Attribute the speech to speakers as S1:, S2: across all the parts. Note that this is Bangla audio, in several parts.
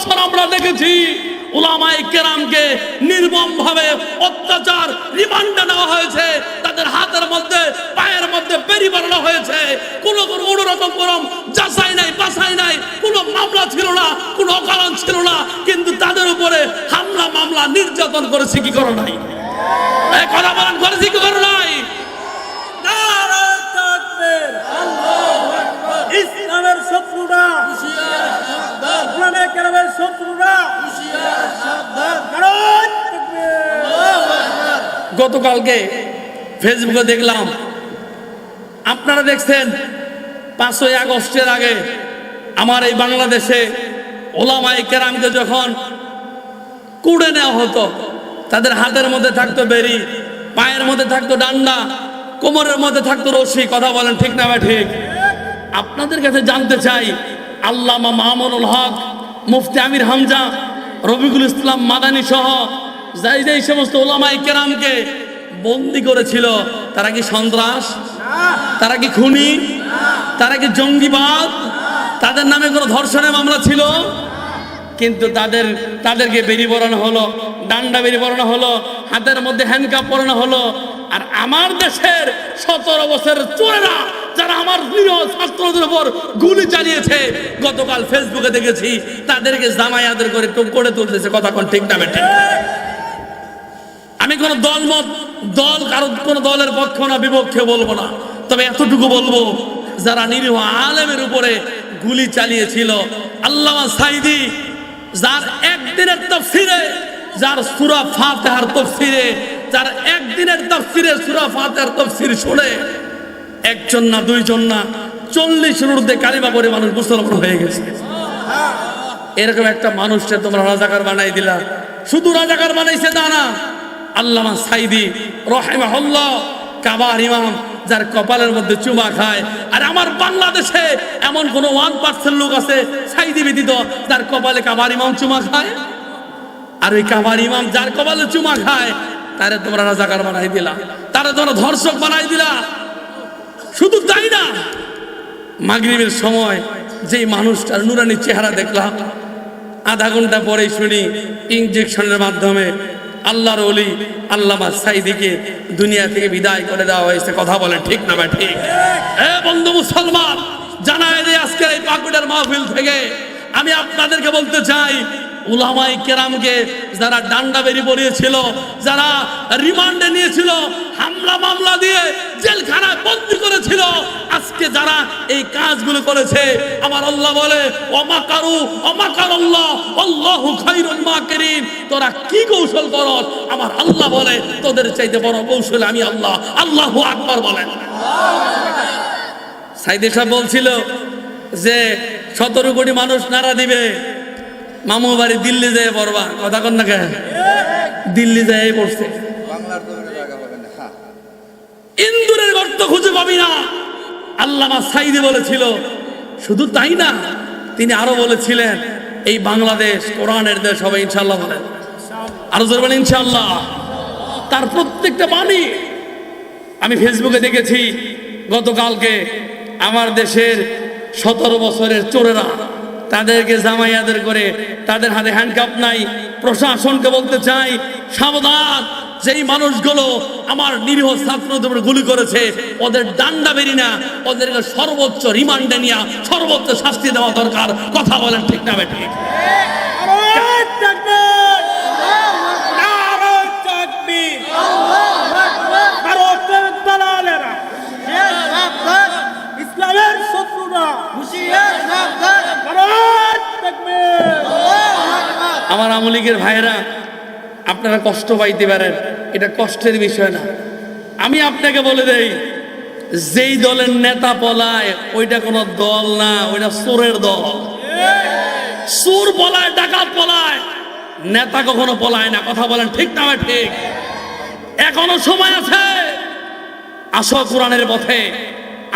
S1: বছর আমরা দেখেছি ওলামাই কেরামকে নির্মম ভাবে অত্যাচার রিমান্ডে নেওয়া হয়েছে। তাদের হাতের মধ্যে, পায়ের মধ্যে বেরি বানানো হয়েছে। কোনো কোনো রকম কোনো যাচাই নাই, বাছাই নাই, কোনো মামলা ছিল না, কোনো অকারণ ছিল না। কিন্তু তাদের উপরে হামলা মামলা নির্যাতন করেছে, কি করো নাই? কথা বলেন, করেছে, কি করে নাই?
S2: কেরামের শত্রুরা।
S1: গতকালকে ফেসবুকে দেখলাম, আপনারা দেখছেন, পাঁচই আগস্টের আগে আমার এই বাংলাদেশে ওলামাই কেরামকে যখন কুড়ে নেওয়া হতো, তাদের হাতের মধ্যে থাকতো বেরি, পায়ের মধ্যে থাকতো ডান্ডা, কোমরের মধ্যে থাকতো রশি, কথা বলেন ঠিক না ঠিক? আপনাদের কাছে জানতে চাই, আল্লামা মামুনুল হক মুফতি আমির হামজা রবিকুল ইসলাম মাদানী সহ যাই যাই সমস্ত ওলামাই কেরামকে বন্দি করেছিল। তারা কি সন্ত্রাস? তারা কি খুনি? তারা কি জঙ্গিবাদ? তাদের নামে কোনো ধর্ষণের মামলা ছিল? কিন্তু তাদের, তাদেরকে বেরি পরানো হলো, ডান্ডা বেরি পরানো হলো, হাতের মধ্যে হ্যান্ডকাপ পরানো হলো আর আমার দেশের সতেরো বছরের চোরেরা যারা আমার প্রিয় ছাত্রদের উপর গুলি চালিয়েছে, গতকাল ফেসবুকে দেখেছি, তাদেরকে জামায়াতের করে করে তুলতেছে। কথা কোন ঠিক না বেঠিক আমি কোনো দল মত, দল কারও কোনো দলের পক্ষ না, বিপক্ষে বলব না। তবে এতটুকু বলব, যারা নিরীহ আলেমের উপরে গুলি চালিয়েছিল, আল্লামা সাইদি, যার একদিনের তফসিরে যার সুরা ফাতেহার তফসিরে যার একদিনের তফসিরে সুরা ফাতেহার তফসির শুনে একজন না দুইজন না চল্লিশের ঊর্ধ্বে কালিমা পরে মানুষ মুসলমান হয়ে গেছে। এরকম একটা মানুষকে তোমরা রাজাকার বানাই দিলা। শুধু রাজাকার বানাইছে তা না, আল্লামা সাইদি রহেমাহুল্লাহ, কাবার ইমাম, যার কপালের মধ্যে চুমা খায়। আর আমার বাংলাদেশে এমন কোন ওয়ান পার্সেন্ট লোক আছে সাইদি ব্যতীত যার কপালে কাবার ইমাম চুমা খায়। আর ওই কাবার ইমাম যার কপালে চুমা খায় তারে তোমরা রাজাকার বানাই দিলা। তারে তোমরা ধর্ষক বানাই দিলা। শুধু তাই না, মাগরিবের সময় যেই মানুষটার নুরানি চেহারা দেখলাম, আধা ঘণ্টা পরে শুনি ইঞ্জেকশনের মাধ্যমে আল্লাহর অলি আল্লামা সাইদিকে দুনিয়া থেকে বিদায় করে দেওয়া হয়েছে। কথা বলে ঠিক না ভাই, ঠিক। এ বন্ধু মুসলমান জানায় যে আজকের এই পাকুড়ার মাহফিল থেকে। আমি আপনাদেরকে বলতে চাই উলামাই কেরামকে যারা ডান্ডা বেরি পড়িয়েছিল যারা রিমান্ডে নিয়েছিল, হামলা মামলা দিয়ে জেলখানায় বন্দি করেছিল, আজকে যারা এই কাজগুলো করেছে, আমার আল্লাহ বলে অমাকারু অমাকার আল্লাহ আল্লাহু খাইরুল মাকিরিন। তোরা কি কৌশল করস? আমার আল্লাহ বলে, তোদের চাইতে বড় কৌশল আমি আল্লাহ, আল্লাহু আকবার বলেন। সাইদে সাহেব বলছিল যে, সতেরো কোটি মানুষ নাড়া দিবে। মামু বাড়ি দিল্লি যেয়ে পড়বা কথা কন না কে দিল্লি যেয়ে পড়ছে। ইন্দুরের গর্ত খুঁজে পাবি না। আল্লামা সাইদি বলেছিল শুধু তাই না তিনি আরও বলেছিলেন এই বাংলাদেশ কোরআনের দেশ হবে ইনশাল্লাহ বলেন আরও জোর বলেন ইনশাল্লাহ তার প্রত্যেকটা বাণী আমি ফেসবুকে দেখেছি গতকালকে আমার দেশের সতেরো বছরের চোরেরা তাদেরকে জামাইয়াদের করে তাদের হাতে হ্যান্ডকাপ নাই। প্রশাসনকে বলতে চাই সাবধান যেই মানুষগুলো আমার নিরীহ ছাত্রদের উপর গুলি করেছে ওদের ডান্ডা বেরি না ওদেরকে সর্বোচ্চ রিমান্ডে নিয়ে সর্বোচ্চ শাস্তি দেওয়া দরকার। কথা বলেন ঠিক না
S2: তাকবীর ইসলামের শত্রুরা তাকবীর
S1: আমার আমলিগের ভাইয়েরা, আপনারা কষ্ট পাইতে পারেন, এটা কষ্টের বিষয় না। আমি আপনাকে বলে দেই, যেই দলের নেতা পলায়, ওইটা কোনো দল না, ওইটা চোরের দল। সুর পলায়, ডাকাত পলায়, নেতা কখনো পলায় না, কথা বলেন ঠিক না ঠিক। এখনও সময় আছে, আসো কোরআনের পথে,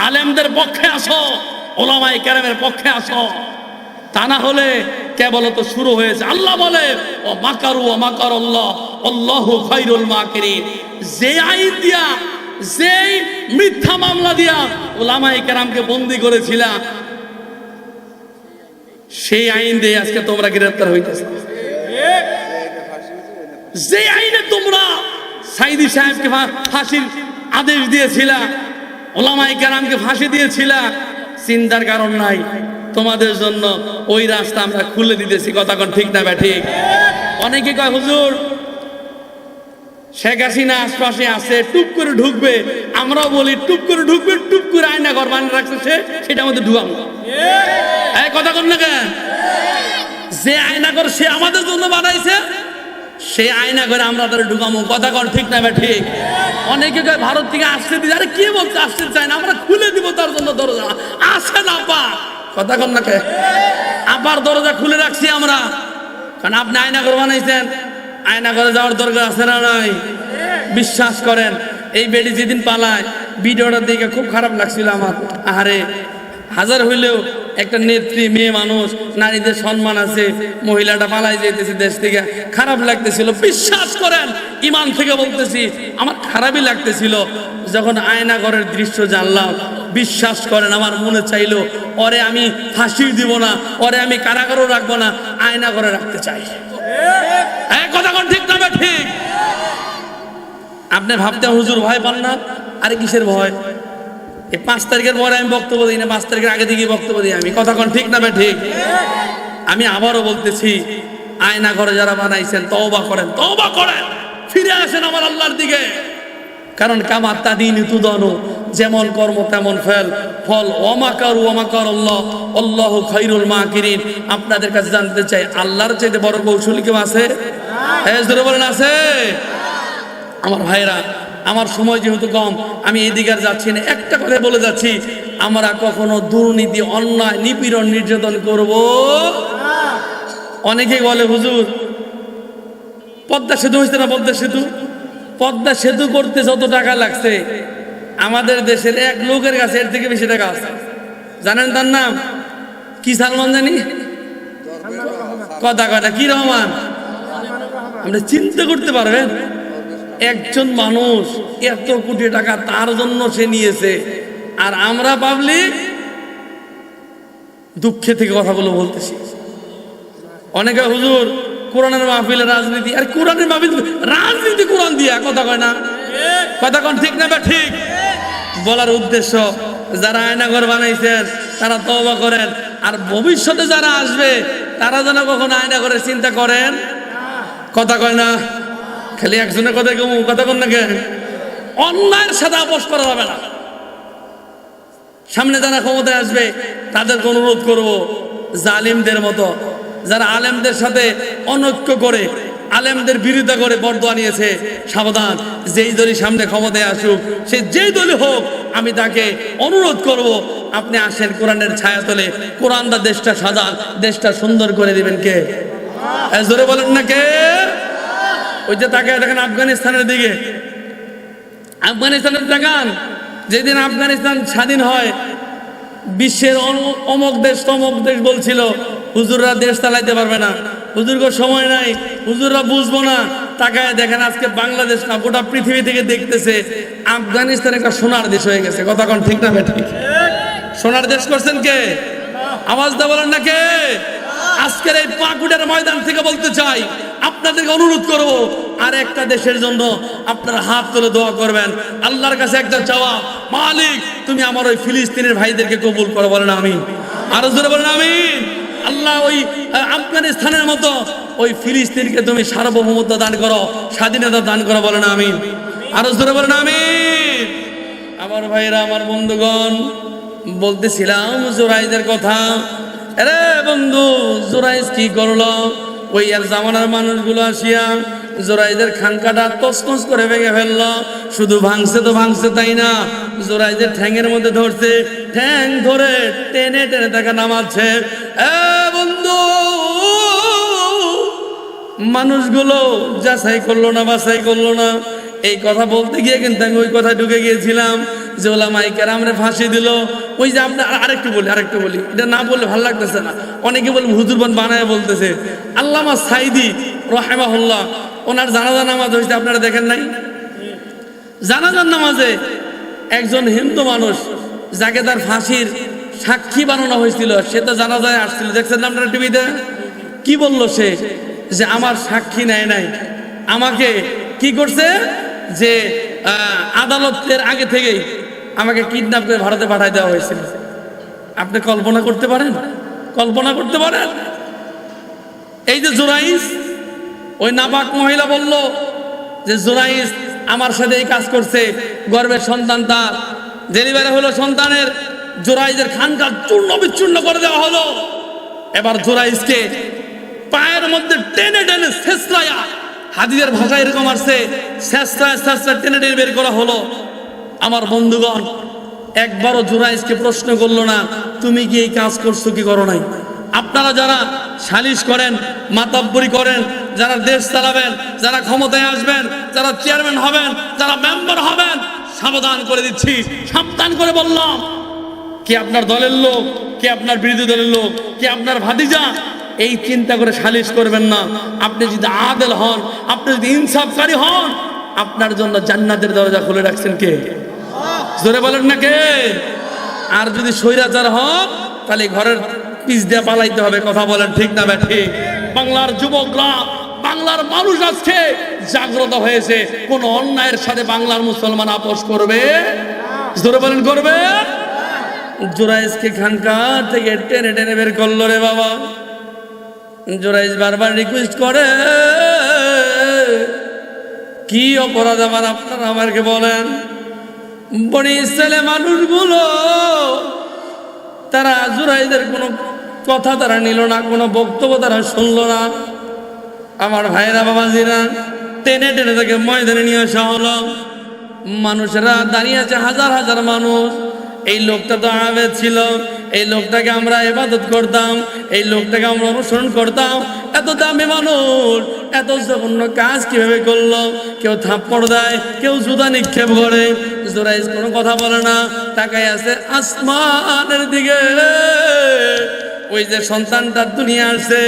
S1: আলেমদের পক্ষে আসো ওলামাই কেরামের পক্ষে আসো। তা না হলে কেবল তো শুরু হয়েছে? আল্লাহ বলে, ও মাকারু, ও মাকার আল্লাহ আল্লাহ খাইরুল মাকিরিন। যে আইন দিয়া, যেই মিথ্যা মামলা দিয়া ওলামাই কেরামকে বন্দি করেছিলাম সেই আইন দিয়ে আজকে তোমরা গ্রেপ্তার হইতেছে। যে আইনে তোমরা সাইদি সাহেবকে ফাঁসির আদেশ দিয়েছিলা ওলামাই কারামকে ফাঁসি দিয়েছিলা, চিন্তার কারণ নাই। তোমাদের জন্য ওই রাস্তা আমরা খুলে দিতেছি। কথা কোন ঠিক না ব্যা ঠিক? অনেকে কয়, হুজুর, শেখ হাসিনা আশপাশে আছে, টুপ করে ঢুকবে। আমরাও বলি, টুপ করে ঢুকবে, টুপ করে আয়না ঘর বানিয়ে রাখছে সে, সেটা আমাদের ঢুকাবো এই কথা কন না কেন? যে আয়না ঘর সে আমাদের জন্য বানাইছে, সেই আয়না করে আমরা তাদের ঢুকামো কথা কন ঠিক না ঠিক? অনেকে কয়, ভারত থেকে আসতে দিই আরে কে বলছে, আসতে চায় না, আমরা খুলে দিব তার জন্য দরজা। আসে না পা কথা কন না কে? আবার দরজা খুলে রাখছি আমরা। কারণ আপনি আয়না করে বানাইছেন। আয়না করে যাওয়ার দরকার আছে না নাই? বিশ্বাস করেন, এই বেডি যেদিন পালায়, ভিডিওটা দেখে খুব খারাপ লাগছিল আমার। আহারে, হাজার হইলেও একটা নেত্রী, মেয়ে মানুষ, নারীদের সম্মান আছে, মহিলাটা পালাই যেতেছে দেশ থেকে। খারাপ লাগতেছিল, বিশ্বাস করেন ইমান থেকে বলতেছি, আমার খারাপই লাগতেছিল। যখন আয়না ঘরের দৃশ্য জানলাম, বিশ্বাস করেন, আমার মনে চাইলো, ওরে আমি ফাঁসি দিব না, ওরে আমি কারাগারও রাখব না আয়না ঘরে রাখতে চাই। কথা ঠিক ঠিক আপনি ভাবতে হুজুর ভয় পান না? আরে কিসের ভয়? এই পাঁচ তারিখের পরে আমি বক্তব্য দিই না, পাঁচ তারিখের আগে থেকে বক্তব্য দিই আমি? কথা কোন ঠিক না বে ঠিক। আমি আবারও বলতেছি, আয়না ঘরে যারা বানাইছেন, তওবা করেন তওবা করেন। ফিরে আসেন আমার আল্লাহর দিকে। কারণ কামার তাদিন তুদনো, যেমন কর্ম তেমন ফল। ফল ওমাকার ওমাকার আল্লাহ আল্লাহ খৈরুল মাকিরিন। আপনাদের কাছে জানতে চাই, আল্লাহর চাইতে বড় কৌশলী কেউ আছে? হ্যাঁ বলেন, আছে। আমার ভাইরা আমার সময় যেহেতু কম, আমি এদিকে আর যাচ্ছি না। একটা কথা বলে যাচ্ছি, আমরা কখনো দুর্নীতি, অন্যায়, নিপীড়ন নির্যাতন করব অনেকেই বলে, হুজুর, পদ্মা সেতু হয়েছে না পদ্মা সেতু? পদ্মা সেতু করতে যত টাকা লাগছে, আমাদের দেশের এক লোকের কাছে এর থেকে বেশি টাকা আছে। জানেন তার নাম? কি সালমান জানি? কথা কথা কি রহমান? আমরা চিন্তা করতে পারবেন? একজন মানুষ এত কোটি টাকা তার জন্য সে নিয়েছে। আর আমরা পাবলিক দুঃখে থেকে কথাগুলো বলতেছি। অনেকে হুজুর, কোরআনের মাহফিলে রাজনীতি, আর কোরআনের মাহফিল রাজনীতি কোরআন দিয়া, কথা কয় না? কথা কন ঠিক না বা ঠিক? বলার উদ্দেশ্য, যারা আয়নাঘর বানাইছেন, তারা তওবা করেন। আর ভবিষ্যতে যারা আসবে, তারা যেন কখনো আয়না আয়নাঘরের চিন্তা করেন? কথা কয় না? খালি একজনের কথা কেউ কথা কন না অন্যায়ের সাথে আপোষ করা যাবে না। সামনে যারা ক্ষমতায় আসবে, তাদেরকে অনুরোধ করব, জালিমদের মতো, যারা আলেমদের সাথে অনৈক্য করে, আলেমদের বিরোধিতা করে বরদোয়া নিয়েছে, সাবধান। যেই দলই সামনে ক্ষমতায় আসুক, সে যেই দলই হোক, আমি তাকে অনুরোধ করব, আপনি আসেন কোরআনের ছায়া তলে কোরআনদা দেশটা সাজান, দেশটা সুন্দর করে দিবেন কে? জোরে বলেন না কে? ওই যে তাকে দেখেন আফগানিস্তানের দিকে। আফগানিস্তানের দেখান, যেদিন আফগানিস্তান স্বাধীন হয়, বিশ্বের অম- অমক দেশ তমক দেশ বলছিল, হুজুররা দেশ চালাইতে পারবে না। হুজুরকে সময় নাই, হুজুররা বুঝব না। তাকায় দেখেন আজকে বাংলাদেশ না, গোটা পৃথিবী থেকে দেখতেছে, আফগানিস্তান একটা সোনার দেশ হয়ে গেছে। কথা কোন ঠিক না ঠিক। সোনার দেশ করছেন কে? আওয়াজ দা বলেন না কে? আজকের এই পাকুড়ের ময়দান থেকে বলতে চাই, আপনাদেরকে অনুরোধ করব আর একটা দেশের জন্য আপনারা হাত তুলে দোয়া করবেন। আল্লাহর কাছে একটা চাওয়া মালিক, তুমি আমার ওই ফিলিস্তিনের ভাইদেরকে কবুল করো, বলেন আমি আরও জোরে বলেন আমি আল্লাহ ওই আফগানিস্তানের মতো ওই ফিলিস্তিনকে তুমি সার্বভৌমত্ব দান করো, স্বাধীনতা দান করো, বলেন আমি আরও জোরে বলেন আমি আমার ভাইরা আমার বন্ধুগণ, বলতেছিলাম জোরাইদের কথা। আরে বন্ধু, জোরাইজ কি করল? ওই এক জামানার মানুষগুলো আসিয়া জোরাইদের খানকাটা তসমস করে ভেঙে ফেলল। শুধু ভাঙছে তো ভাঙছে তাই না? জোরাইদের ঠ্যাংয়ের মধ্যে ধরছে, ঠ্যাং ধরে টেনে টেনে তাকে নামাচ্ছে। বন্ধু, মানুষগুলো যাচাই করল না, বাছাই করল না। এই কথা বলতে গিয়ে কিন্তু আমি ওই কথা ঢুকে গিয়েছিলাম যে ওলা মাইকের আমরা ফাঁসি দিল। ওই যে আপনার আরেকটু বলি আরেকটু বলি। এটা না বললে ভালো লাগতেছে না। অনেকে বলে হুজুরবান বানায় বলতেছে। আল্লামা সাইদি রহেমাহুল্লাহ ওনার জানাজা নামাজ হয়েছে, আপনারা দেখেন নাই? জানাজার নামাজে একজন হিন্দু মানুষ যাকে তার ফাঁসির সাক্ষী বানানো হয়েছিল, সে তো জানাজায় আসছিল। দেখছেন না আপনারা টিভিতে? কি বলল সে? যে আমার সাক্ষী নেয় নাই। আমাকে কি করছে? যে আদালতের আগে থেকেই আমাকে কিডন্যাপ করে ভারতে পাঠাই দেওয়া হয়েছিল। আপনি কল্পনা করতে পারেন? কল্পনা করতে পারেন? এই যে জোরাইস ওই নাপাক মহিলা বলল যে জোরাইস আমার সাথে এই কাজ করছে, গর্বের সন্তান তার। ডেলিভারি হলো সন্তানের জোরাইজের খানকার চূর্ণ বিচূর্ণ করে দেওয়া হলো। এবার জোরাইসকে পায়ের মধ্যে টেনে টেনে শেষরায়া হাদিদের ভাষা এরকম আসছে, শেষরায় শেষরা টেনে টেনে বের করা হলো। আমার বন্ধুগণ, একবারও জুরাইজকে প্রশ্ন করল না, তুমি কি এই কাজ করছ কি করো নাই? আপনারা যারা সালিশ করেন, মাতাব্বরি করেন, যারা দেশ চালাবেন, যারা ক্ষমতায় আসবেন, যারা চেয়ারম্যান হবেন, যারা মেম্বার হবেন, সাবধান করে দিচ্ছি, সাবধান করে বললাম। কে আপনার দলের লোক, কে আপনার বিরোধী দলের লোক, কে আপনার ভাতিজা, এই চিন্তা করে সালিশ করবেন না। আপনি যদি আদেল হন, আপনি যদি ইনসাফকারী হন, আপনার জন্য জান্নাতের দরজা খুলে রাখছেন কে? জোরে বলেন না কে? আর যদি স্বৈরাচার হন, তাহলে ঘরের পিস দিয়ে পালাইতে হবে, কথা বলেন ঠিক না ব্যাঠি বাংলার যুবকরা, বাংলার মানুষ আজকে জাগ্রত হয়েছে। কোন অন্যায়ের সাথে বাংলার মুসলমান আপোষ করবে? জোরে বলেন, করবে? জোরাইজকে খানকার থেকে টেনে টেনে বের করল রে বাবা। জোরাইজ বারবার রিকোয়েস্ট করে, কি অপরাধ আমার, আপনারা আমাকে বলেন? বনি ইসরায়েলের মানুষগুলো, তারা জুরাইদের কোনো কথা তারা নিল না, কোনো বক্তব্য তারা শুনলো না। আমার ভাইয়েরা বাবাজিরা, টেনে টেনে তাকে ময়দানে নিয়ে আসা হলো। মানুষেরা দাঁড়িয়ে আছে হাজার হাজার মানুষ। এই লোকটা তো আবেদ ছিল। এই লোকটাকে আমরা এবাদত করতাম। এই লোকটাকে আমরা অনুসরণ করতাম। এত দামি মানুষ, এত জঘন্য কাজ কীভাবে করল? কেউ থাপ্পড় দেয়, কেউ জুতা নিক্ষেপ করে। জোরাইজ কোনো কথা বলে না। তাকাই আছে আসমানের দিকে। ওই যে সন্তানটার দুনিয়া আসছে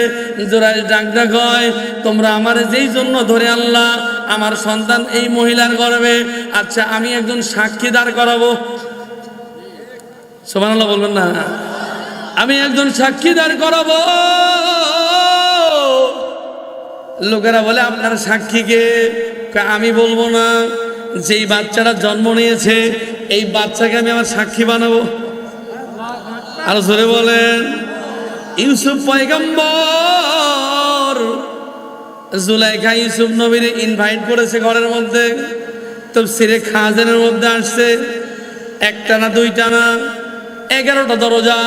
S1: জোরাই ডাক ডাক হয় তোমরা আমার যেই জন্য ধরে আনলা, আমার সন্তান এই মহিলার গর্বে আচ্ছা আমি একজন সাক্ষী দাঁড় করাবো? সোমানাল্লাহ বলবেন না। আমি একজন সাক্ষী দাঁড় করাবো। লোকেরা বলে, আপনার সাক্ষীকে আমি বলব না। যেই বাচ্চাটা জন্ম নিয়েছে, এই বাচ্চাকে আমি আমার সাক্ষী বানাবো। আরও জোরে বলেন। ইউসুফ পয়গম্বর। জুলাইখা ইউসুফ নবীর ইনভাইট করেছে ঘরের মধ্যে। তো সিরে খাজানের মধ্যে আসছে। একটা না দুইটা না, এগারোটা দরজা।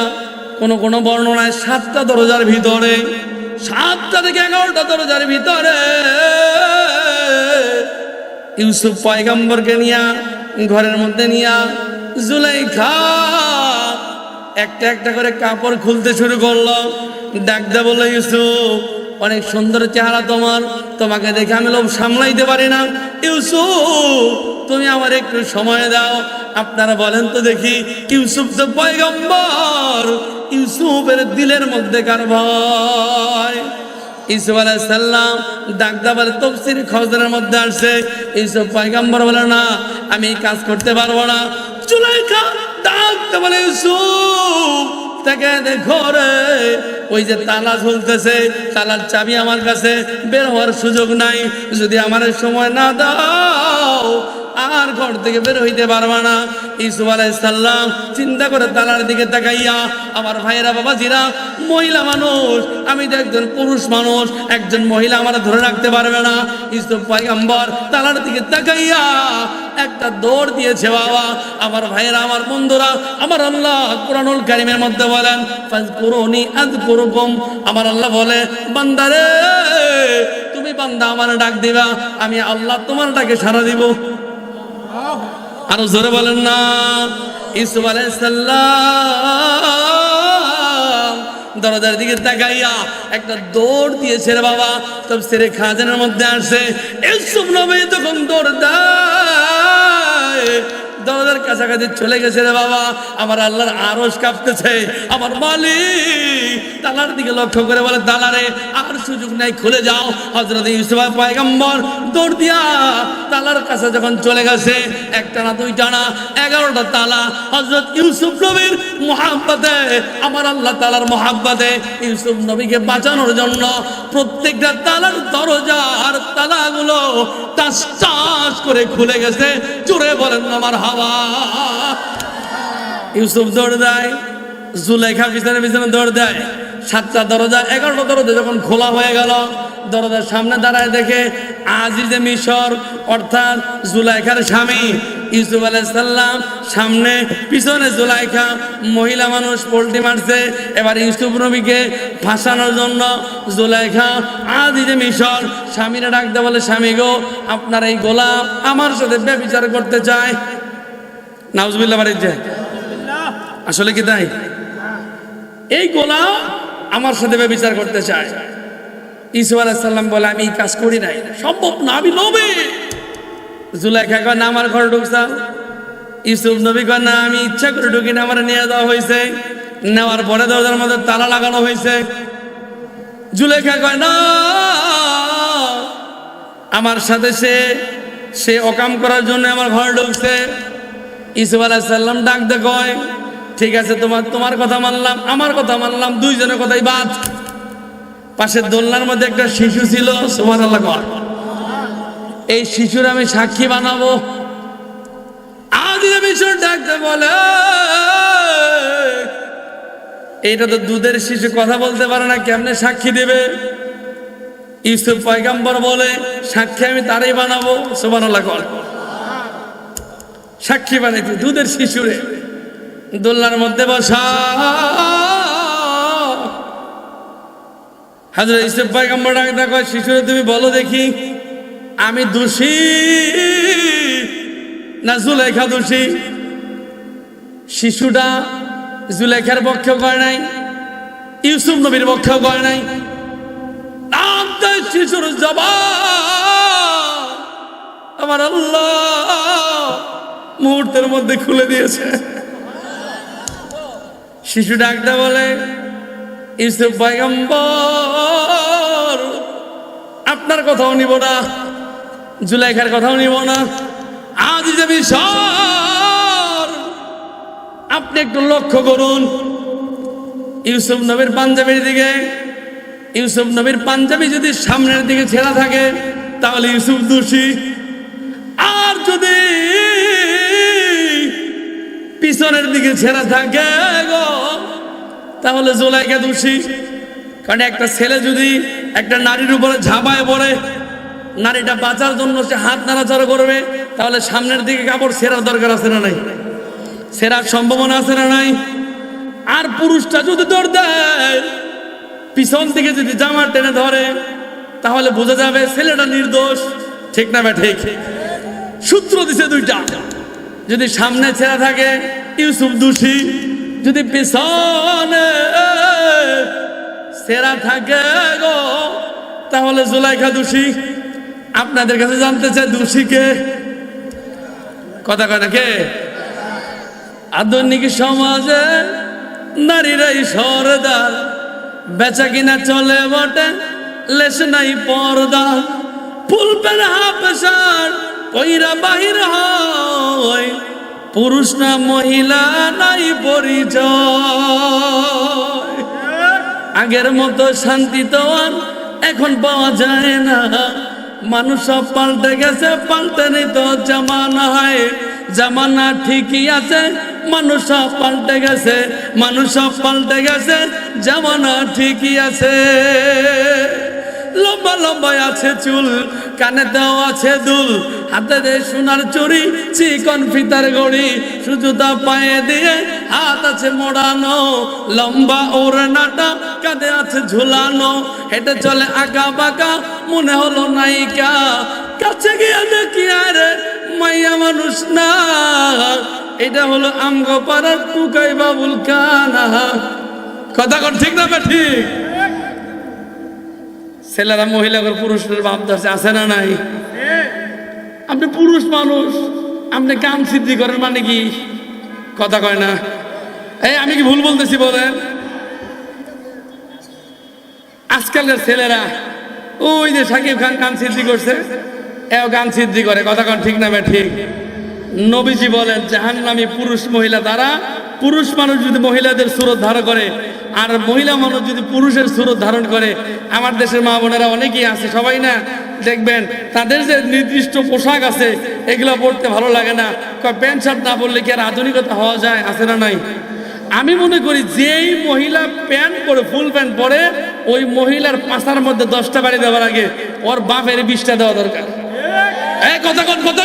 S1: কোন কোন বর্ণনায় সাতটা দরজার ভিতরে, সাতটা থেকে এগারোটা দরজার ভিতরে ইউসুফ পয়গম্বরকে নিয়া, ঘরের মধ্যে নিয়া জুলাইখা একটা একটা করে কাপড় খুলতে শুরু করল। ডাকতে বলল, ইউসুফ, অনেক সুন্দর চেহারা তোমার। তোমাকে দেখে আমি লোভ সামলাইতে পারি না। ইউসুফ, তুমি আমার একটু সময় দাও। আপনারা বলেন তো দেখি, ইউসুফ তো পয়গম্বর। ইউসুফের দিলের মধ্যে কার ভয়? ইসুফ আলাইসাল্লাম ডাকদা বলে, তফসির খজরের মধ্যে আসছে। ইসুফ পয়গম্বর বলে, না, আমি কাজ করতে পারব না। চুলাইখা বলে তাকে ওই যে তালা তালার চাবি আমার কাছে, বের হওয়ার সুযোগ নাই। যদি আমার সময় না দাও আর ঘর থেকে বের হইতে পারবা না। ইসুফ আলাইসাল্লাম চিন্তা করে তালার দিকে তাকাইয়া, আমার ভাইয়েরা, বাবাজিরা, মহিলা মানুষ, আমি তো একজন পুরুষ মানুষ, একজন মহিলা আমার ধরে রাখতে পারবে না। ইসুফ পয়গম্বর তালার দিকে তাকাইয়া, একটা দৌড় দিয়েছে বাবা। আমার ভাইয়েরা, আমার বন্ধুরা, আমার আল্লাহ কোরআনুল কারিমের মধ্যে বলেন ফাজকুরুনি আযকুরুকুম। আমার আল্লাহ বলে, বান্দারে, তুমি বান্দা আমার ডাক দিবা, আমি আল্লাহ তোমার ডাকে সাড়া দিব। আরও জোরে বলেন না। ইসুফ আলাইসাল্লাম দরজার দিকে তাকাইয়া একটা দৌড় দিয়েছে রে বাবা। তবে সেরে খাজানের মধ্যে আসে ইসুফ নবী তখন দৌড় দেয়। দরজার কাছাকাছি চলে গেছে রে বাবা। আমার আল্লাহর আরস কাঁপতেছে। আমার মালিক তালার দিকে লক্ষ্য করে বলে তালারে আর সুযোগ নাই, খুলে যাও। হজরত ইউসুফ পয়গম্বর দৌড় দিয়া তালার কাছে যখন চলে গেছে একটা না দুইটা না এগারোটা তালা হজরত ইউসুফ নবীর মহাব্বাতে, আমার আল্লাহ তালার মহাব্বাতে ইউসুফ নবীকে বাঁচানোর জন্য প্রত্যেকটা তালার দরজা আর তালাগুলো টাস টাস করে খুলে গেছে। জোরে বলেন, আমার হাওয়া ইউসুফ দৌড় দেয় জুলেখা পিছনে পিছনে দৌড় দেয়। সাতটা দরজা, এগারোটা দরজা যখন খোলা হয়ে গেল, দরজার সামনে দাঁড়ায় দেখে আজিজে মিশর, অর্থাৎ জুলাইখার স্বামী। ইউসুফ আলাইসাল্লাম সামনে, পিছনে জুলাইখা, মহিলা মানুষ পোল্ট্রি মারছে। এবার ইউসুফ নবীকে ফাঁসানোর জন্য জুলাইখা আজিজে মিশর স্বামীরা ডাকতে বলে, স্বামী গো, আপনার এই গোলাম আমার সাথে ব্যবচার করতে চায়। নাউজবিল্লা বাড়ির আসলে কি তাই? এই গোলাম আমার সাথে বিচার করতে চায়। ইসু বলে, আমি এই কাজ করি নাই। সম্ভব না, আমি নবী জুলাইখা কয়, না, আমার ঘরে ঢুকছাম ইউসুফ নবী কয়, না, আমি ইচ্ছা করে ঢুকি না, আমার নিয়ে যাওয়া হয়েছে। নেওয়ার পরে দরজার মধ্যে তালা লাগানো হয়েছে। জুলেখা কয়, না, আমার সাথে সে সে অকাম করার জন্য আমার ঘরে ঢুকছে। ইসুফ আলাহিসাল্লাম ডাক দে কয়, ঠিক আছে, তোমার তোমার কথা মানলাম, আমার কথা মানলাম, দুইজনের কথাই বাদ। পাশের দোলনার মধ্যে একটা শিশু ছিল সুমান আল্লাহ কর এই শিশুর আমি সাক্ষী বানাবো। এটা তো দুধের শিশু, কথা বলতে পারে না, কেমনে সাক্ষী দেবে? ইউসুফ পয়গাম্বর বলে, সাক্ষী আমি তারই বানাবো সুমান আল্লাহ কর সাক্ষী বানাইতে দুধের শিশুরে। দোলনার মধ্যে বসা। হাজরা ইসেফ পয়গম্বর ডাকতে কয় শিশুরে তুমি বলো দেখি, আমি দোষী না জুলেখা দোষী? শিশুটা জুলেখার পক্ষেও কয় নাই, ইউসুফ নবীর পক্ষেও কয় নাই। শিশুর জবান আমার আল্লাহ। মুহূর্তের মধ্যে খুলে দিয়েছে। শিশু ডাকটা বলে, ইউসুফ পয়গম্বর, আপনার কথাও নিব না, জুলাইখার কথাও নিব না আজ যে বিষয় আপনি একটু লক্ষ্য করুন। ইউসুফ নবীর পাঞ্জাবির দিকে, ইউসুফ নবীর পাঞ্জাবি যদি সামনের দিকে ছেঁড়া থাকে, তাহলে ইউসুফ দোষী। পিছনের দিকে ছেঁড়া থাকে গো। তাহলে জোলাইকে দোষী। কারণ একটা ছেলে যদি একটা নারীর উপরে ঝাঁপায় পড়ে, নারীটা বাঁচার জন্য সে হাত নাড়াচাড়া করবে, তাহলে সামনের দিকে কাপড় সেরার দরকার আছে না নাই? সেরার সম্ভাবনা আছে না নাই? আর পুরুষটা যদি দৌড় দেয়, পিছন থেকে যদি জামা টেনে ধরে, তাহলে বোঝা যাবে ছেলেটা নির্দোষ। ঠিক না বা ঠিক? সূত্র দিছে দুইটা। যদি সামনে ছেঁড়া থাকে ইউসুফ দোষী যদি পিছনে সেরা থাকে গো, তাহলে জুলাইখা দোষী। আপনাদের কাছে জানতে চাই দোষী কে? কথা না কে? আধুনিক সমাজে নারীরাই সরদার। বেচা কিনা চলে বটে লেস নাই পর্দা। ফুলপের হাফসার কইরা বাহির হয়। পুরুষ না, মহিলা নাই পরিচয়। আগের মতো শান্তি তো আর এখন পাওয়া যায় না। মানুষ সব পাল্টে গেছে পাল্টেনি তো জামানা হয়। জামানা ঠিকই আছে, মানুষ সব পাল্টে গেছে, মানুষ সব পাল্টে গেছে, জামানা ঠিকই আছে। লম্বা লম্বা আছে চুল কানেতেও আছে দুল। হাতে দে সোনার চুরি চিকন ফিতার গড়ি। সুজুতা পায়ে দিয়ে হাত আছে মোড়ানো। লম্বা ওর নাটা কাঁধে আছে ঝুলানো। হেঁটে চলে আঁকা বাঁকা মনে হলো নায়িকা। কাছে গিয়ে দেখি, আরে মাইয়া মানুষ না। এটা হলো আমগো পাড়ার টুকাই বাবুল কানা কথা কর ঠিক না ঠিক? ছেলেরা মহিলাদের পুরুষের ভাব ধরছে, আছে না নাই? আপনি পুরুষ মানুষ, আপনি কাম সিদ্ধি করেন মানে কি? কথা কয় না। এই, আমি কি ভুল বলতেছি বলেন? আজকালকার ছেলেরা, ওই যে সাকিব খান গান সিদ্ধি করছে, এও গান সিদ্ধি করে, কথা কন ঠিক না ঠিক? নবীজি বলেন, জাহান্নামী পুরুষ মহিলা দ্বারা পুরুষ মানুষ যদি মহিলাদের সুরত ধারণ করে, আর মহিলা মানুষ যদি পুরুষের সুরত ধারণ করে, আমার দেশের মা বোনেরা অনেকেই আছে, সবাই না? দেখবেন, তাদের যে নির্দিষ্ট পোশাক আছে, এগুলো পড়তে ভালো লাগে না। প্যান্ট শার্ট না পরলে কি আর আধুনিকতা হওয়া যায়? আছে না নাই? আমি মনে করি, যেই মহিলা প্যান্ট পরে, ফুল প্যান্ট পরে, ওই মহিলার পাশার মধ্যে দশটা বাড়ি দেওয়ার আগে ওর বাপের বিশটা দেওয়া দরকার। কথা কন কথা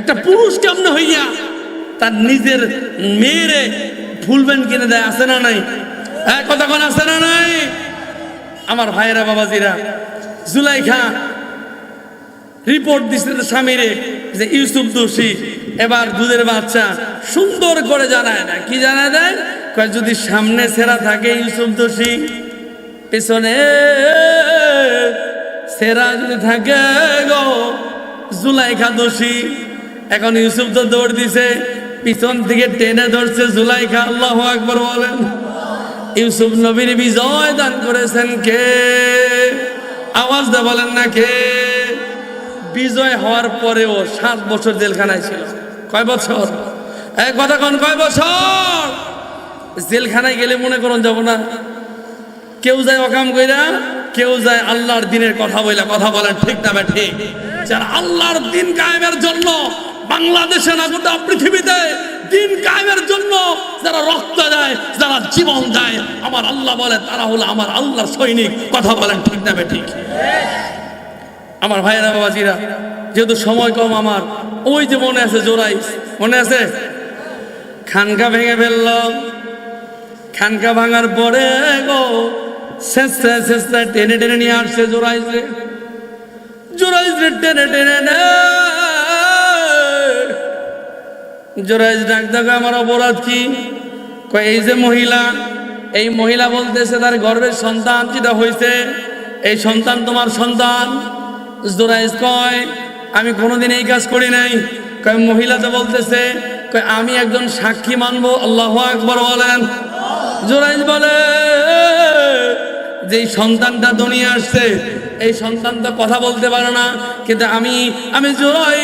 S1: একটা পুরুষ কেমন হইয়া তার নিজের মেয়েরে ফুল কিনে দেয়, আছে না নাই? কথা কন আছে না নাই? আমার ভাইয়েরা, বাবাজিরা, জুলাইখা রিপোর্ট দিচ্ছে স্বামীরে যে ইউসুফ দোষী। এবার দুধের বাচ্চা সুন্দর করে জানায় না কি জানায় দেয়? যদি সামনে সেরা থাকে ইউসুফ দোষী, পেছনে সেরা যদি থাকে গো জুলাইখা দোষী। এখন ইউসুফ তো দৌড় দিছে। পিছন থেকে টেনে ধরছে জুলাইখা, আল্লাহ আকবর বলেন। ইউসুফ নবীর বিজয় দান করেছেন কে? আওয়াজ দে বলেন না কে? বিজয় হওয়ার পরেও সাত বছর জেলখানায় ছিল। কয় বছর? এক কথা কন, কয় বছর? জেলখানায় গেলে মনে করুন, যাব না। কেউ যায় অকাম কইরা, কেউ যায় আল্লাহর দিনের কথা বইলা কথা বলেন, ঠিক না ঠিক? যারা আল্লাহর দিন কায়েমের জন্য বাংলাদেশে না, গোটা পৃথিবীতে দিন কায়েমের জন্য যারা রক্ত দেয়, যারা জীবন দেয়, আমার আল্লাহ বলে, তারা হলো আমার আল্লাহর সৈনিক। কথা বলেন ঠিক না ঠিক? আমার ভাইয়েরা, বাবাজিরা, যেহেতু সময় কম আমার, ওই যে মনে আছে জোড়াই, মনে আছে? খানকা ভেঙে ফেলল খানকা ভাঙার পরে গো শেষটায় শেষটায় টেনে টেনে নিয়ে আসছে জোড়াইছে জোড়াইছে টেনে টেনে নে জোড়াইজ ডাক দেখো আমার অপরাধ কি? এই যে মহিলা, এই মহিলা বলতেছে তার গর্বের সন্তান যেটা হয়েছে এই সন্তান তোমার সন্তান। জোরাইজ কয়, আমি কোনোদিন এই কাজ করি নাই। কয়, মহিলা তো বলতেছে, কয়, আমি একজন সাক্ষী মানবো, আল্লাহ আকবর বলেন। জোরাইজ বলে যে সন্তানটা দুনিয়া আসছে, এই সন্তান তো কথা বলতে পারে না, কিন্তু আমি আমি জোরাই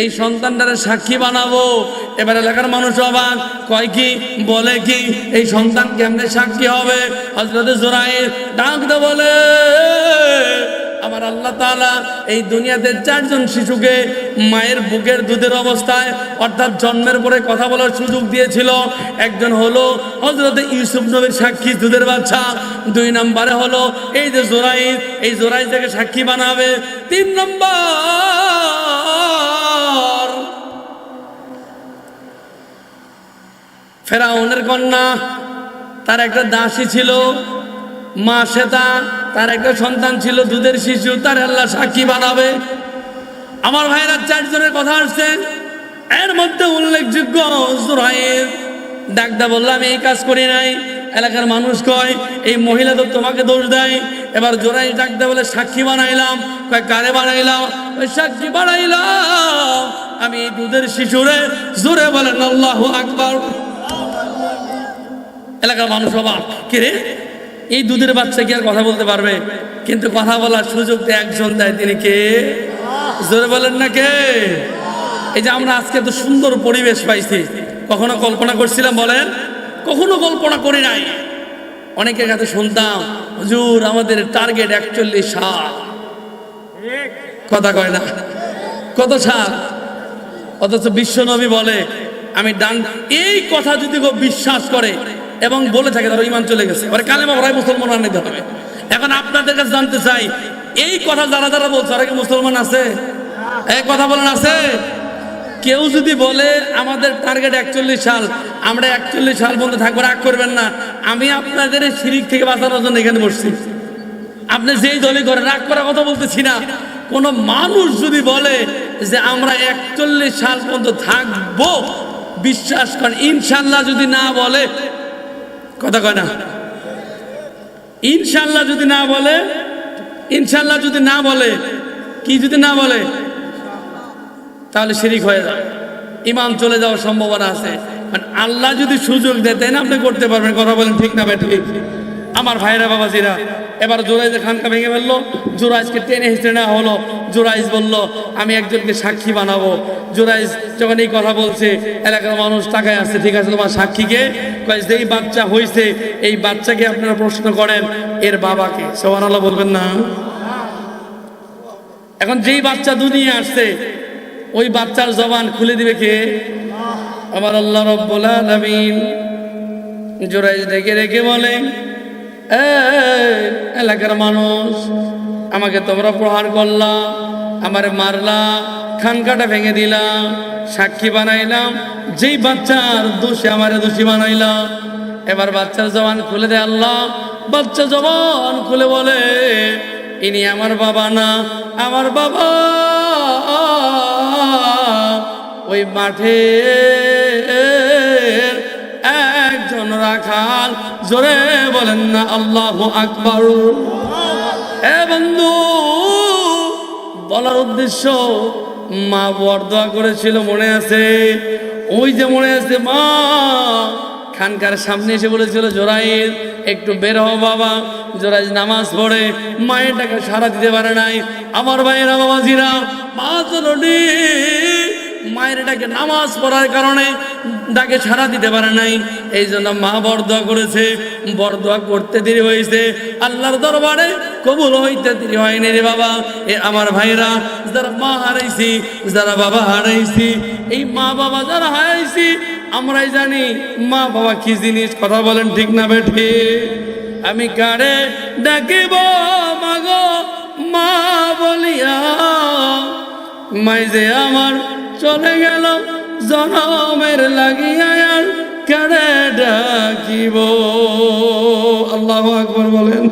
S1: এই সন্তানটারে সাক্ষী বানাবো। এবার এলাকার মানুষ অবাক, কয় কি, বলে কি, এই সন্তান কেমনে সাক্ষী হবে? হজরত জোরাই ডাকতে বলে, আমার আল্লাহ তাআলা এই দুনিয়াতে চারজন শিশুকে মায়ের বুকের দুধের অবস্থায়, অর্থাৎ জন্মের পরে কথা বলার সুযোগ দিয়েছিল। একজন হলো হজরত ইউসুফ নবীর সাক্ষী দুধের বাচ্চা। দুই নম্বরে হলো এই যে জোরাই এই জোরাই থেকে সাক্ষী বানাবে। তিন নম্বর ফেরাউনের কন্যা, তার একটা দাসী ছিল, মা শ্বেতা, তার একটা সন্তান ছিল, দুধের শিশু, তার আল্লাহ সাক্ষী বানাবে। আমার ভাইরা চারজনের কথা আসছে। এর মধ্যে উল্লেখযোগ্য ডাকদা বললাম এই কাজ করি নাই। এলাকার মানুষ কয়, এই মহিলা তো তোমাকে দোষ দেয়। এবার জোরাই ডাকদা বলে, সাক্ষী বানাইলাম। কয়, কারে বানাইলাম? ওই সাক্ষী বানাইলাম। আমি দুধের শিশুরে জোরে বলেন, আল্লাহ আকবার। এলাকার মানুষ অবাক। কে রে? এই দুধের বাচ্চা কি আর কথা বলতে পারবে? কিন্তু কথা বলার সুযোগ তো একজন দেয়। তিনি কে? জোরে বলেন না কে? এই যে আমরা আজকে তো সুন্দর পরিবেশ পাইছি। কখনো কল্পনা করছিলাম বলেন? কখনো কল্পনা করি নাই। অনেকের কাছে শুনতাম, হুজুর, আমাদের টার্গেট একচল্লিশ সাল। কথা কয় না। কত সাল? অথচ বিশ্বনবী বলে, আমি ডান এই কথা যদি কেউ বিশ্বাস করে এবং বলে থাকে তার ইমান চলে গেছে। এবার কালেমা ভরাই মুসলমান আনতে হবে। এখন আপনাদের কাছে জানতে চাই, এই কথা যারা যারা বলছে তারা কি মুসলমান আছে? এই কথা বলেন, আছে? কেউ যদি বলে, আমাদের টার্গেট একচল্লিশ সাল, আমরা একচল্লিশ সাল পর্যন্ত থাকব, রাগ করবেন না। আমি আপনাদের শিরিক থেকে বাঁচানোর জন্য এখানে বসছি। আপনি যেই দলই করে রাগ করার কথা বলতেছি না। কোন মানুষ যদি বলে যে, আমরা একচল্লিশ সাল পর্যন্ত থাকব, বিশ্বাস করেন ইনশাল্লাহ যদি না বলে কথা কয় না? ইনশাল্লাহ যদি না বলে ইনশাল্লাহ যদি না বলে, কি যদি না বলে, তাহলে শিরিক হয়ে যায়। ইমান চলে যাওয়ার সম্ভাবনা আছে। মানে আল্লাহ যদি সুযোগ দেয়, তাই না আপনি করতে পারবেন? কথা বলেন ঠিক না ভাই, ঠিক? আমার ভাইরা বাবাজিরা, এবার জোরাইজের খানকা ভেঙে ফেলল। জোরাইজকে টেনে হিসেবে নেওয়া হলো। জোরাইজ বলল, আমি একজনকে সাক্ষী বানাবো। জোরাইজ যখন এই কথা বলছে, এলাকার মানুষ টাকায় আসছে ঠিক আছে, তোমার সাক্ষীকে? যেই বাচ্চা হয়েছে এই বাচ্চাকে আপনারা প্রশ্ন করেন, এর বাবাকে। সবার আল্লাহ বলবেন না। এখন যেই বাচ্চা দুনিয়া আসছে, ওই বাচ্চার জবান খুলে দিবে কে? আমার আল্লাহ রব্বুল আলামিন। জোরাইজ ডেকে রেখে বলে "এই এলাকার মানুষ, আমাকে তোমরা প্রহার করলা, আমার মারলা খানকাটা ভেঙে দিলাম সাক্ষী বানাইলাম যেই বাচ্চার দোষে আমারে দোষী বানাইলাম এবার বাচ্চার জবান খুলে দেয় আল্লাহ। বাচ্চা জবান খুলে বলে, ইনি আমার বাবা না, আমার বাবা। ওই মাঠে রাখাল জোরে বলেন না, আল্লাহ আকবর। এ বন্ধু, বলার উদ্দেশ্য, মা বরদোয়া করেছিল, মনে আছে? ওই যে মনে আছে, মা, খানকার সামনে এসে বলেছিল জোরাইল একটু বের হও বাবা। জোরাইজ নামাজ পড়ে, মায়ের টাকা সারা দিতে পারে নাই। আমার ভাইয়েরা, বাবাজিরা, মা চলনি মায়ের ডাকে নামাজ পড়ার কারণে ডাকে ছাড়া দিতে পারে নাই। এই জন্য মা বরদোয়া করেছে বরদোয়া করতে দেরি হয়েছে। আল্লাহর দরবারে কবুল হইতে দেরি হয়নি রে বাবা। এ আমার ভাইরা, যারা মা হারাইছি, যারা বাবা হারাইছি, এই মা বাবা যারা হারাইছি, আমরাই জানি মা বাবা কি জিনিস কথা বলেন ঠিক না বেঠে আমি কারে ডাকিব মাগো? মা বলিয়া, মাই যে আমার চলে গেল জনমের লাগিয়া কেন ডাকিব। আল্লাহ আকবর বলেন।